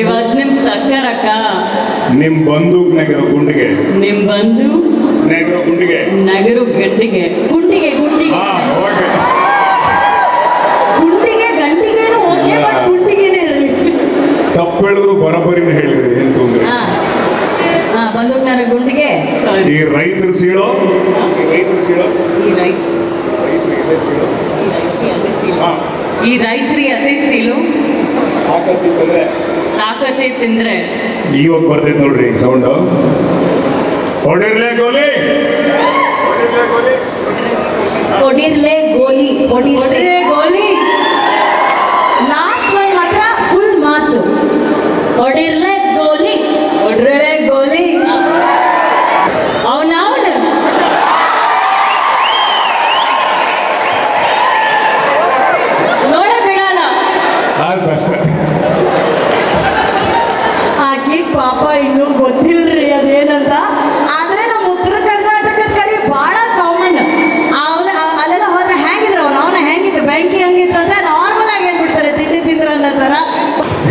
ಇವತ್ ನಿಮ್ ಸಕ್ಕರಕ್ಕ? ನಿಮ್ ಬಂದೂಕ್ ನೆಗರು ಗುಂಡಿಗೆ. ನಿಮ್ ಬಂದು ನೆಗರು ಗುಂಡಿಗೆ. ನಗರು ಗಂಡಿಗೆ. ಗುಂಡಿಗೆ ಗುಂಡಿಗೆ. ಹಾ ಓಕೆ. ಗುಂಡಿಗೆ ಗಂಡಿಗೆ ಓಕೆ ಬಟ್ ಗುಂಡಿಗೆನೇ ಇರಲಿ. ತಪ್ಪು ಹೇಳಿದ್ರು ಬರೋಬ್ಬರಿನ ಹೇಳಿದ್ರಿ ಏನ್ ತೊಂದ್ರೆ? ಹಾ. ಗುಂಡಿಗೆ? ಸಾರಿ ಈ ರೈತರ ಸೀಳೋ? ಈ ರೈತರ ಸೀಳೋ? ಈ ರೈತ ಈ ರೈತರಿ ಅದೇ ಸೀಳು. ಹಾಕತ್ತಿತ್ತಂದ್ರೆ ತಾಕತೆ ತಿಂದ್ರೆ. ಇವಾಗ ಬರ್ತೈತೆ ನೋಡ್ರಿ ಸೌಂಡ್ ಹೊಡಿರ್ಲೆ ಗೋಲಿ. ಹೊಡಿರ್ಲೆ ಗೋಲಿ. ಕೊಡಿರ್ಲೆ ಗೋಲಿ.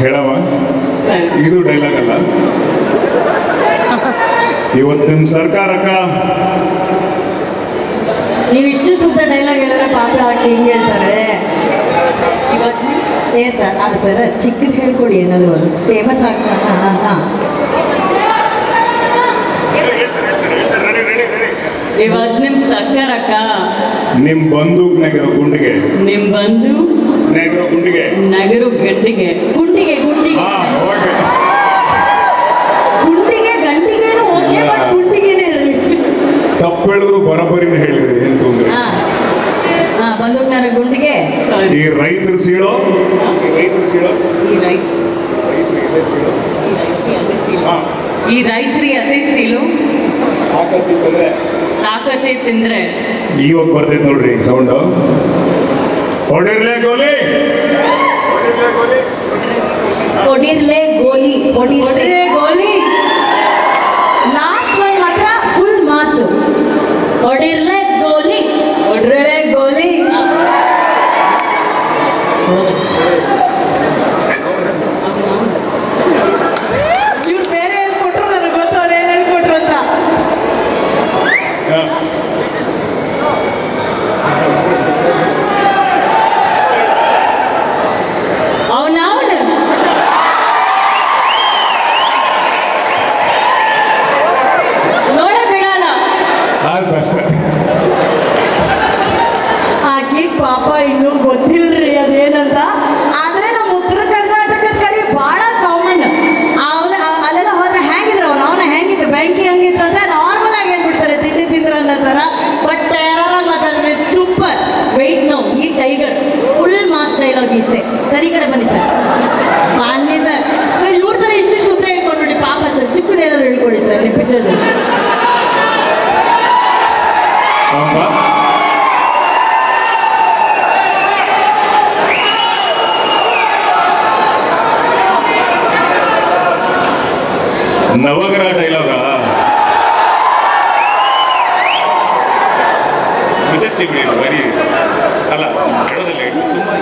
ಹೇಳವ ಇದು ಡೈಲಾಗ್ ಅಲ್ಲ. ಇವತ್ತು ನಿಮ್ ಸರ್ಕಾರಕ್ಕ. ನೀವು ಇಷ್ಟು ಶುದ್ಧ ಡೈಲಾಗ್ ಹೇಳಿದ್ರೆ ಪಾತ್ರ ಹಾಕಿ ಹಿಂಗೆ ಹೇಳ್ತಾರೆ. ಏ ಸರ್ ಅದು ಸರ್ ಚಿಕ್ಕದು ಹೇಳ್ಕೊಡಿ ಏನಾದ್ರು ಒಂದು. ಫೇಮಸ್ ಆಗ್ತಾನೆ ಹಾಂ ಹಾಂ ಇವತ್ ನಿಮ್ ಸರ್ಕಾರಕ್ಕ. ನಿಮ್ ಬಂದೂಕ್ ನೆಗರೋ ಗುಂಡಿಗೆ. ನಿಮ್ ಬಂದು ನೆಗರೋ ಗುಂಡಿಗೆ. ನಗರು ಗಂಟಿಗೆ ಗುಂಡಿಗೆ ಗುಂಡಿಗೆ. ಹಾ ಓಕೆ ಗುಂಡಿಗೆ ಗಂಡಿಗೇನು ಓಕೆ ಬಟ್ ಗುಂಡಿಗೆನೇ ಇರಲಿ. ತಪ್ಪು ಹೇಳಿದ್ರು ಬರೋಬ್ಬರಿನ ಹೇಳಿದ್ರಿ ಏನ್ ತೊಂದ್ರೆ? ಹಾಂ. ಹಾಂ ಬಂದೂಕ್ನರ ಗುಂಡಿಗೆ? ಸಾರಿ ಈ ರೈತರು ಸೀಳೋ? ಈ ರೈತರ ಸೀಳೋ? ಈ ರೈತ ರೈತ್ರಿ ಹಾ. ಈ ರೈತರಿ ಅದೇ ಸೀಲು ಹಾಕತ್ತಿತ್ತಂದ್ರೆ ತಾಕತೆ ತಿಂದ್ರೆ ಇವಾಗ ಬರ್ತೈತೆ ನೋಡ್ರಿ ಸೌಂಡ್ ಹೊಡಿರ್ಲೆ ಗೋಲಿ ಹೊಡಿರ್ಲೆ ಗೋಲಿ ಕೊಡಿರ್ಲೆ ಗೋಲಿ ತಿಂದ್ರ ಅನ್ನೋ ಥರ ಬಟ್ ಯಾರ ಮಾತಾಡಿದ್ರೆ ಸೂಪರ್ ವೆಯ್ಟ್ ನೋ ಈ ಟೈಗರ್ ಫುಲ್ ಮಾಸ್ ಡೈಲಾಗ್ ಈಸೆ ಸರಿ ಈ ಕಡೆ ಬನ್ನಿ ಸರ್ ಬನ್ನಿ ಸರ್ ಸರ್ ಇವ್ರ ಥರ ಇಷ್ಟಿಷ್ಟು ಉದ್ದ ಹೇಳ್ಕೊಂಡು ನೋಡಿ ಪಾಪ ಸರ್ ಚಿಕ್ಕದೇನಾದ್ರು ಹೇಳ್ಕೊಡಿ ಸರ್ ನಿಮ್ಮ ಪಿಕ್ಚರ್ದಲ್ಲಿ ಅಮ್ಮ ನವಗ್ರಹ ಡೈಲಾಗ ಜಸ್ಟ್ ಬರೀ ಅಲ್ಲ ತುಂಬಾ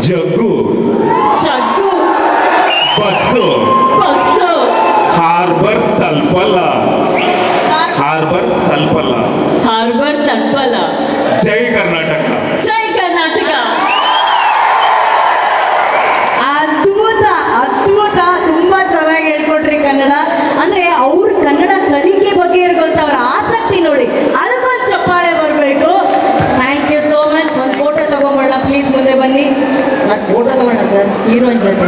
Jaggu. Jaggu. Bus. Bus. Harbour ತಲ್ಪಲ್ಲ harbour. ತಲ್ಪಲ್ಲ ಹಾರ್ಬರ್ ತಲ್ಪಲ್ಲ ಜೈ ಕರ್ನಾಟಕ. ಜೈ ಕರ್ನಾಟಕ. ಜೊತೆ.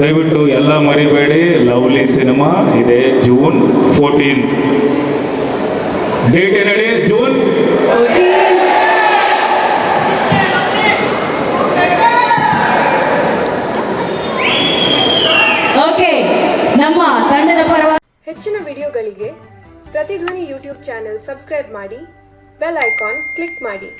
ದಯವಿಟ್ಟು ಎಲ್ಲ ಮರಿಬೇಡಿ. ಲವ್ಲಿ ಸಿನಿಮಾ ಇದೆ ಜೂನ್ ಫೋರ್ಟೀನ್ತ್ ಡೇಟ್ ಏನೇಳಿ ಜೂನ್? ಓಕೆ ನಮ್ಮ ತಂಡದ ಪರವಾಗಿ ಹೆಚ್ಚಿನ ವಿಡಿಯೋಗಳಿಗೆ ಪ್ರತಿಧ್ವನಿ ಯೂಟ್ಯೂಬ್ ಚಾನೆಲ್ ಸಬ್ಸ್ಕ್ರೈಬ್ ಮಾಡಿ ಬೆಲ್ ಐಕಾನ್ ಕ್ಲಿಕ್ ಮಾಡಿ.